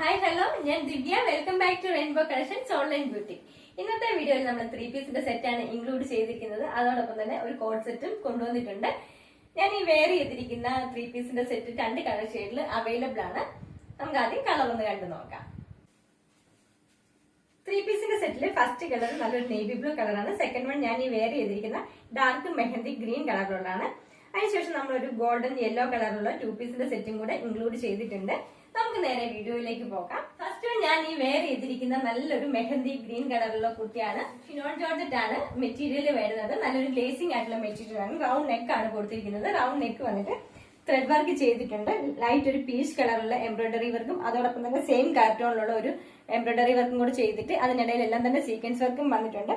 Hi hello ഞാൻ Divya. Welcome back to Rainbow Collections online beauty ഇന്നത്തെ വീഡിയോയിൽ നമ്മൾ ത്രീ പീസിന്റെ സെറ്റാണ് ഇൻക്ലൂഡ് ചെയ്തിരിക്കുന്നത്. അതോടൊപ്പം തന്നെ ഒരു കോഡ് സെറ്റും കൊണ്ടുവന്നിട്ടുണ്ട്. ഞാൻ ഈ വെയർ ചെയ്തിരിക്കുന്ന ത്രീ പീസിന്റെ സെറ്റ് രണ്ട് കളർ ഷെയ്ഡിൽ അവൈലബിൾ ആണ്. നമുക്ക് ആദ്യം കളർ ഒന്ന് കണ്ടു നോക്കാം. ത്രീ പീസിന്റെ സെറ്റിൽ ഫസ്റ്റ് കളർ നല്ലൊരു നേവി ബ്ലൂ കളറാണ് സെക്കൻഡ് വൺ ഞാൻ ഈ വെയർ ചെയ്തിരിക്കുന്ന ഡാർക്ക് മെഹന്തി ഗ്രീൻ കളറിലുള്ളതാണ് അതിനുശേഷം നമ്മളൊരു ഗോൾഡൻ യെല്ലോ കളറിലുള്ള ടു പീസിന്റെ സെറ്റും കൂടെ ഇൻക്ലൂഡ് ചെയ്തിട്ടുണ്ട്. നമുക്ക് നേരെ വീഡിയോയിലേക്ക് പോകാം. ഫസ്റ്റ് ഞാൻ ഈ വെയർ ചെയ്തിരിക്കുന്ന നല്ലൊരു മെഹന്തി ഗ്രീൻ കളറിലുള്ള കുട്ടിയാണ്. ഷിനോൺ ജോർജറ്റ് ആണ് മെറ്റീരിയൽ വരുന്നത്. നല്ലൊരു ലേസിംഗ് ആയിട്ടുള്ള മെറ്റീരിയൽ ആണ്. റൗണ്ട് നെക്ക് ആണ് കൊടുത്തിരിക്കുന്നത്. റൗണ്ട് നെക്ക് വന്നിട്ട് ത്രെഡ് വർക്ക് ചെയ്തിട്ടുണ്ട്. ലൈറ്റ് ഒരു പീച്ച് കളറുള്ള എംബ്രോയിഡറി വർക്കും അതോടൊപ്പം തന്നെ സെയിം കാർട്ടോണിലുള്ള ഒരു എംബ്രോയിഡറി വർക്കും കൂടെ ചെയ്തിട്ട് അതിനിടയിൽ എല്ലാം തന്നെ സീക്വൻസ് വർക്കും വന്നിട്ടുണ്ട്.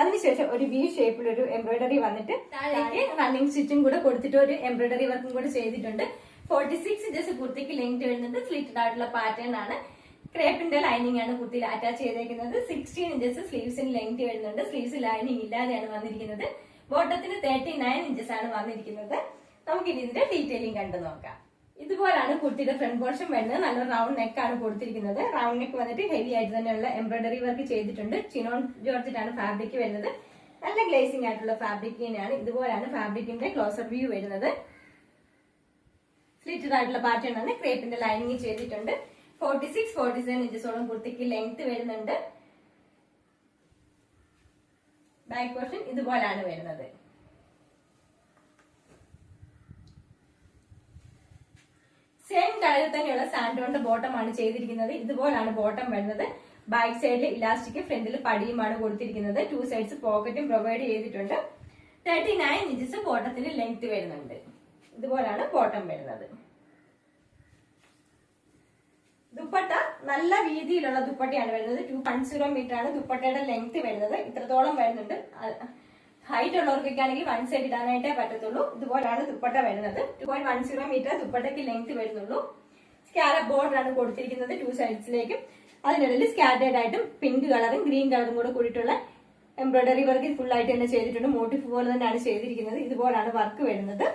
അതിനുശേഷം ഒരു വി ഷേപ്പിൽ ഒരു എംബ്രോയിഡറി വന്നിട്ട് താഴേക്ക് റണ്ണിങ് സ്റ്റിച്ചും കൂടെ കൊടുത്തിട്ട് ഒരു എംബ്രോയിഡറി വർക്കും കൂടെ ചെയ്തിട്ടുണ്ട്. ഫോർട്ടി സിക്സ് ഇഞ്ചസ് കുർത്തിക്ക് ലെങ്ത് വരുന്നത് സ്ലിറ്റഡ് ആയിട്ടുള്ള പാറ്റേൺ ആണ്. ക്രേപ്പിന്റെ ലൈനിങ് ആണ് കുർത്തിയിൽ അറ്റാച്ച് ചെയ്തേക്കുന്നത്. സിക്സ്റ്റീൻ ഇഞ്ചസ് സ്ലീവ്സിന് ലെങ്ത് വരുന്നുണ്ട്. സ്ലീവ്സ് ലൈനിങ് ഇല്ലാതെയാണ് വന്നിരിക്കുന്നത്. ബോട്ടത്തിന് തേർട്ടി നയൻ ഇഞ്ചസ് ആണ് വന്നിരിക്കുന്നത്. നമുക്ക് ഇനി ഇതിന്റെ ഡീറ്റെയിലിംഗ് കണ്ടു നോക്കാം. ഇതുപോലാണ് കുർത്തിയുടെ ഫ്രണ്ട് പോർഷൻ വരുന്നത്. നല്ല റൗണ്ട് നെക്ക് ആണ് കൊടുത്തിരിക്കുന്നത്. റൗണ്ട് നെക്ക് വന്നിട്ട് ഹെവി ആയിട്ട് തന്നെയുള്ള എംബ്രോയിഡറി വർക്ക് ചെയ്തിട്ടുണ്ട്. ചിനോൺ ജോർജിറ്റാണ് ഫാബ്രിക് വരുന്നത്. നല്ല ഗ്ലേസിംഗ് ആയിട്ടുള്ള ഫാബ്രിക് ഇതുപോലാണ് ഫാബ്രിക്കിന്റെ ക്ലോസർ വ്യൂ വരുന്നത്. സ്ലിറ്റഡ് ആയിട്ടുള്ള പാറ്റേൺ ആണ്. ക്രേപ്പിന്റെ ലൈനിങ് ചെയ്തിട്ടുണ്ട്. ഫോർട്ടി സിക്സ് ഫോർട്ടി സെവൻ ഇഞ്ചസോളം കുർത്തിക്ക് ലെങ്ത് വരുന്നുണ്ട്. ബാക്ക് പോർഷൻ ഇതുപോലാണ് വരുന്നത്. സെയിം കളറിൽ തന്നെയുള്ള സാൻഡോണിന്റെ ബോട്ടം ആണ് ചെയ്തിരിക്കുന്നത്. ഇതുപോലാണ് ബോട്ടം വരുന്നത്. ബാക്ക് സൈഡിൽ ഇലാസ്റ്റിക് ഫ്രണ്ടിൽ പടിയുമാണ് കൊടുത്തിരിക്കുന്നത്. ടു സൈഡ്സ് പോക്കറ്റും പ്രൊവൈഡ് ചെയ്തിട്ടുണ്ട്. തേർട്ടി നയൻ ഇഞ്ചസ് ബോട്ടത്തിന്റെ ലെങ്ത് വരുന്നുണ്ട്. ഇതുപോലാണ് ബോട്ടം വരുന്നത്. ദുപ്പട്ട നല്ല വീതിയിലുള്ള ദുപ്പട്ടയാണ് വരുന്നത്. ടു പോയിന്റ് സീറോ മീറ്റർ ആണ് ദുപ്പട്ടയുടെ ലെങ്ത് വരുന്നത്. ഇത്രത്തോളം വരുന്നുണ്ട്. ഹൈറ്റ് ഉള്ളവർക്കൊക്കെ ആണെങ്കിൽ വൺ സൈഡ് ഇടാനായിട്ടേ പറ്റത്തുള്ളൂ. ഇതുപോലാണ് ദുപ്പട്ട വരുന്നത്. Two point one zero metre ദുപ്പട്ടയ്ക്ക് length വരുന്നുള്ളൂ. സ്കാലപ്പ് ബോർഡർ ആണ് കൊടുത്തിരിക്കുന്നത് ടു സൈഡ്സിലേക്കും അതിനിടയിൽ സ്കാറ്റേഡ് ആയിട്ടും പിങ്ക് കളറും ഗ്രീൻ കളറും കൂടെ കൂടിയിട്ടുള്ള എംബ്രോയിഡറി വർക്ക് ഫുൾ ആയിട്ട് തന്നെ ചെയ്തിട്ടുണ്ട്. മോട്ടിഫ് പോലെ തന്നെയാണ് ചെയ്തിരിക്കുന്നത്. ഇതുപോലാണ് വർക്ക് വരുന്നത്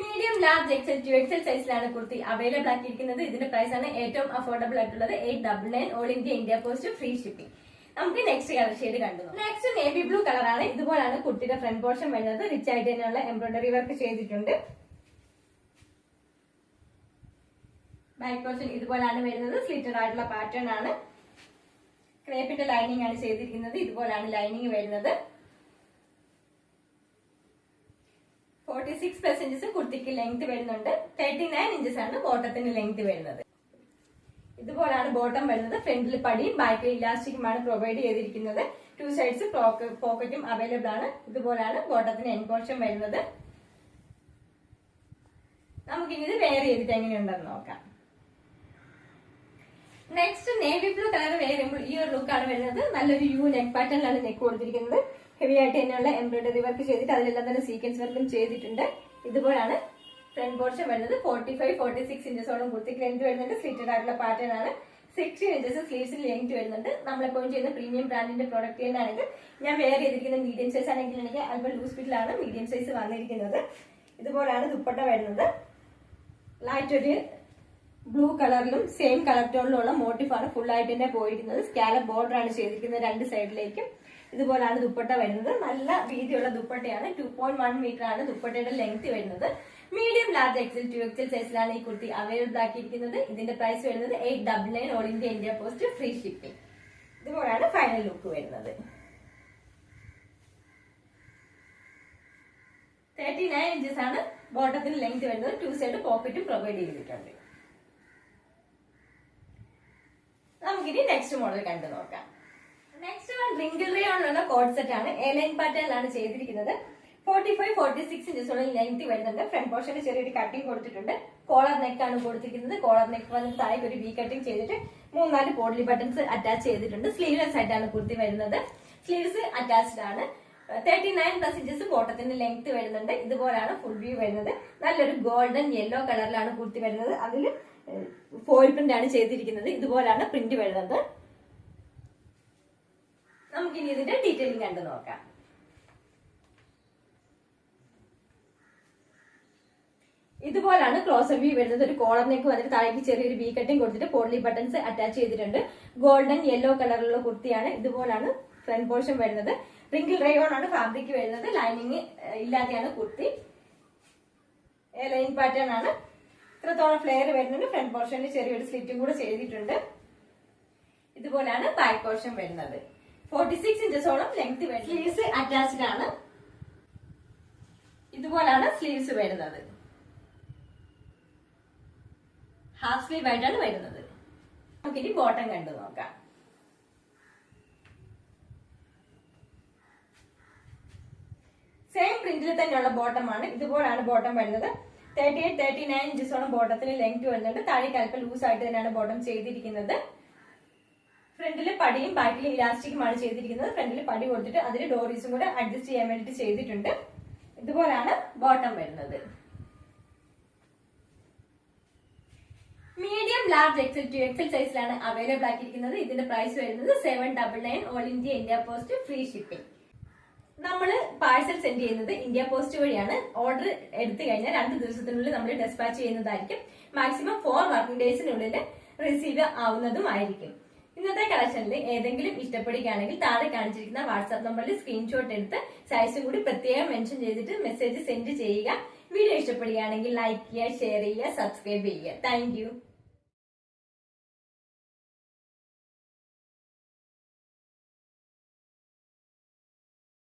medium large XL two XL സൈസിലാണ് കുർത്തി അവൈലബിൾ ആക്കിയിരിക്കുന്നത്. ഇതിന്റെ പ്രൈസ് ആണ് ഏറ്റവും അഫോർഡബിൾ ആയിട്ടുള്ളത്. Eight double nine all India India post free shipping നമുക്ക് നെക്സ്റ്റ് കളർ ഷെയ്ഡ് കണ്ടു നെക്സ്റ്റ് നേവി ബ്ലൂ കളറാണ് ഇതുപോലാണ് കുട്ടിയുടെ ഫ്രണ്ട് പോർഷൻ വരുന്നത്. റിച്ച് ആയിട്ട് തന്നെയുള്ള എംബ്രോയിഡറി വർക്ക് ചെയ്തിട്ടുണ്ട്. ബാക്ക് പോർഷൻ ഇതുപോലാണ് വരുന്നത്. സ്ലിറ്റഡ് ആയിട്ടുള്ള പാറ്റേൺ ആണ്. ക്രേപ്പിന്റെ ലൈനിങ് ആണ് ചെയ്തിരിക്കുന്നത്. ഇതുപോലാണ് ലൈനിങ് വരുന്നത്. ഫോർട്ടി സിക്സ് പ്ലസ് ഇഞ്ചസ് കുർത്തിക്ക് ലെങ്ത് വരുന്നുണ്ട്. തേർട്ടി നയൻ ഇഞ്ചസ് ആണ് ബോട്ടത്തിന് ലെങ്ത് വരുന്നത്. ഇതുപോലാണ് ബോട്ടം വരുന്നത്. ഫ്രണ്ടിൽ പടിയും ബാക്കിൽ ഇലാസ്റ്റിക്കുമാണ് പ്രൊവൈഡ് ചെയ്തിരിക്കുന്നത്. ടു സൈഡ്സ് പോക്കറ്റും അവൈലബിൾ ആണ്. ഇതുപോലാണ് ബോട്ടത്തിന് എൻപോർഷൻ വരുന്നത്. നമുക്കിനി ഇത് വെയർ ചെയ്തിട്ട് എങ്ങനെയുണ്ടെന്ന് നോക്കാം. നെക്സ്റ്റ് നേവി ബ്ലൂ കളർ ചെയ്യുമ്പോൾ ഈ ഒരു ലുക്കാണ് വരുന്നത്. നല്ലൊരു യു നെക്ക് പാറ്റേണിലാണ് നെക്ക് കൊടുത്തിരിക്കുന്നത്. ഹെവി ആയിട്ട് തന്നെയുള്ള എംബ്രോയിഡറി വർക്ക് ചെയ്തിട്ട് അതിലെല്ലാം തന്നെ സീക്വൻസ് വർക്കും ചെയ്തിട്ടുണ്ട്. ഇതുപോലാണ് ഫ്രണ്ട് പോർഷൻ വരുന്നത്. ഫോർട്ടി ഫൈവ് ഫോർട്ടി സിക്സ് ഇഞ്ചസോളം കുർത്തിക്ക് ലെങ്ത് വരുന്നുണ്ട്. സ്ലിറ്റഡ് ആയിട്ടുള്ള പാറ്റേൺ ആണ്. സിക്സ്റ്റീൻ ഇഞ്ചസ് സ്ലീവ്സിൽ ലെങ്ത് വരുന്നുണ്ട്. നമ്മളെപ്പോഴും ചെയ്യുന്ന പ്രീമിയം ബ്രാൻഡിന്റെ പ്രോഡക്റ്റ് തന്നെയാണിത്. ഞാൻ വെയർ ചെയ്തിരിക്കുന്ന മീഡിയം സൈസ് ആണെങ്കിൽ എനിക്ക് അല്പം ലൂസ് ഫിറ്റിലാണ് മീഡിയം സൈസ് വന്നിരിക്കുന്നത്. ഇതുപോലാണ് ദുപ്പട്ട വരുന്നത്. ലൈറ്റ് ഒരു ബ്ലൂ കളറിലും സെയിം കളർ ടോണിലുള്ള മോട്ടിഫാണ് ഫുൾ ആയിട്ട് തന്നെ പോയിരിക്കുന്നത്. സ്കാലർ ബോർഡർ ആണ് ചെയ്തിരിക്കുന്നത് രണ്ട് സൈഡിലേക്കും ഇതുപോലാണ് ദുപ്പട്ട വരുന്നത്. നല്ല വീതിയുള്ള ദുപ്പട്ടയാണ്. ടു പോയിന്റ് വൺ മീറ്റർ ആണ് ദുപ്പട്ടയുടെ ലെങ്ത് വരുന്നത്. മീഡിയം ലാർജ് എക്സിൽ ടു എക്സിൽ സൈസിലാണ് ഈ കുർത്തി അവൈലബിൾ ആക്കിയിരിക്കുന്നത് ഇതിന്റെ പ്രൈസ് വരുന്നത് eight double nine all India India post free shipping ഇതുപോലാണ് final look വരുന്നത്. തേർട്ടി നയൻ ഇഞ്ചസ് ആണ് ബോട്ടത്തിന് ലെങ്ത് വരുന്നത്. ടു സൈഡ് പോക്കറ്റും പ്രൊവൈഡ് ചെയ്തിട്ടുണ്ട്. നമുക്കിനി നെക്സ്റ്റ് മോഡൽ കണ്ടു നോക്കാം. നെക്സ്റ്റ് വൺ റിങ്കിൾ റേയോണിലുള്ള കോഡ് സെറ്റ് ആണ്. എ ലൈൻ പാറ്റേണിലാണ് ചെയ്തിരിക്കുന്നത്. ഫോർട്ടി ഫൈവ് ഫോർട്ടി സിക്സ് ഇഞ്ചസോളം ലെങ്ത് വരുന്നുണ്ട്. ഫ്രണ്ട് പോർഷനിൽ ചെറിയൊരു കട്ടിങ് കൊടുത്തിട്ടുണ്ട്. കോളർ നെക്ക് ആണ് കൊടുത്തിരിക്കുന്നത്. കോളർ നെക്ക് വന്നിട്ട് താഴെ ഒരു വി കട്ടിങ് ചെയ്തിട്ട് മൂന്നാൽ പോഡ്ലി ബട്ടൺസ് അറ്റാച്ച് ചെയ്തിട്ടുണ്ട്. സ്ലീവ്ലെസ് ആയിട്ടാണ് കുർത്തി വരുന്നത്. സ്ലീവ്സ് അറ്റാച്ച്ഡ് ആണ്. തേർട്ടി നയൻ പ്ലസ് ഇഞ്ചസ് ബോട്ടത്തിന്റെ ലെങ്ത് വരുന്നുണ്ട്. ഇതുപോലെയാണ് ഫുൾ വ്യൂ വരുന്നത്. നല്ലൊരു ഗോൾഡൻ യെല്ലോ കളറിലാണ് കുർത്തി വരുന്നത്. അതിൽ ഫോയിൽ പ്രിന്റ് ആണ് ചെയ്തിരിക്കുന്നത്. ഇതുപോലെയാണ് പ്രിന്റ് വരുന്നത്. നമുക്കിനി ഇതിന്റെ ഡീറ്റെയിലിംഗ് കണ്ടു നോക്കാം. ഇതുപോലാണ് ക്ലോസർ വ്യൂ വരുന്നത്. ഒരു കോളർ നെക്ക് വന്നിട്ട് താഴേക്ക് ചെറിയൊരു വി കട്ടിങ് കൊടുത്തിട്ട് പോർലി ബട്ടൺസ് അറ്റാച്ച് ചെയ്തിട്ടുണ്ട്. ഗോൾഡൻ യെല്ലോ കളറിലുള്ള കുർത്തിയാണ് ഇതുപോലാണ് ഫ്രണ്ട് പോർഷൻ വരുന്നത്. റിങ്കിൾ റയോൺ ആണ് ഫാബ്രിക് വരുന്നത്. ലൈനിങ് ഇല്ലാതെയാണ് കുർത്തി. ലൈൻ പാറ്റേൺ ആണ്. ഇത്രത്തോളം ഫ്ലെയർ വരുന്നുണ്ട്. ഫ്രണ്ട് പോർഷനിൽ ചെറിയൊരു സ്ലിറ്റും കൂടെ ചെയ്തിട്ടുണ്ട്. ഇതുപോലാണ് ബാക്ക് പോർഷൻ വരുന്നത്. ഫോർട്ടി സിക്സ് ഇഞ്ചസോളം ലെങ്ത് വേണം സ്ലീവ്സ് അറ്റാച്ച്ഡ് ആണ്. ഇതുപോലാണ് സ്ലീവ്സ് വരുന്നത്. ഹാഫ് സ്ലീവ് ആയിട്ടാണ് വരുന്നത്. നമുക്കിനി ബോട്ടം കണ്ടു നോക്കാം. സെയിം പ്രിന്റിൽ തന്നെയുള്ള ബോട്ടം ആണ്. ഇതുപോലാണ് ബോട്ടം വരുന്നത്. തേർട്ടി എയ്റ്റ് തേർട്ടി നയൻ ഇഞ്ചസോളം ബോട്ടത്തിന് ലെങ്ത് വരുന്നുണ്ട്. താഴെ അല്പം ലൂസ് ആയിട്ട് തന്നെയാണ് ബോട്ടം ചെയ്തിരിക്കുന്നത്. പടിയും ബാക്കിൽ ഇലാസ്റ്റിക്കുമാണ് ചെയ്തിരിക്കുന്നത്. ഫ്രണ്ടിൽ പടി കൊടുത്തിട്ട് അതിൽ ഡോറീസും കൂടെ അഡ്ജസ്റ്റ് ചെയ്യാൻ വേണ്ടിയിട്ട് ചെയ്തിട്ടുണ്ട്. ഇതുപോലാണ് ബോട്ടം വരുന്നത്. Medium large XL two XL സൈസിലാണ് അവൈലബിൾ ആക്കിയിരിക്കുന്നത്. ഇതിന്റെ പ്രൈസ് വരുന്നത് seven double nine all India India post free shipping നമ്മൾ പാഴ്സൽ സെൻഡ് ചെയ്യുന്നത് ഇന്ത്യ പോസ്റ്റ് വഴിയാണ്. ഓർഡർ എടുത്തു കഴിഞ്ഞാൽ രണ്ട് ദിവസത്തിനുള്ളിൽ നമ്മൾ ഡെസ്പാച്ച് ചെയ്യുന്നതായിരിക്കും. മാക്സിമം ഫോർ വർക്കിംഗ് ഡേയ്സിനുള്ളിൽ റിസീവ് ആവുന്നതുമായിരിക്കും. ഇന്നത്തെ കളക്ഷനിൽ ഏതെങ്കിലും ഇഷ്ടപ്പെടുകയാണെങ്കിൽ താഴെ കാണിച്ചിരിക്കുന്ന വാട്സാപ്പ് നമ്പറിൽ സ്ക്രീൻഷോട്ട് എടുത്ത് സൈസും കൂടി പ്രത്യേകം മെൻഷൻ ചെയ്തിട്ട് മെസ്സേജ് സെൻഡ് ചെയ്യുക. വീഡിയോ ഇഷ്ടപ്പെടുകയാണെങ്കിൽ ലൈക്ക് ചെയ്യുക ഷെയർ ചെയ്യുക സബ്സ്ക്രൈബ് ചെയ്യുക. താങ്ക്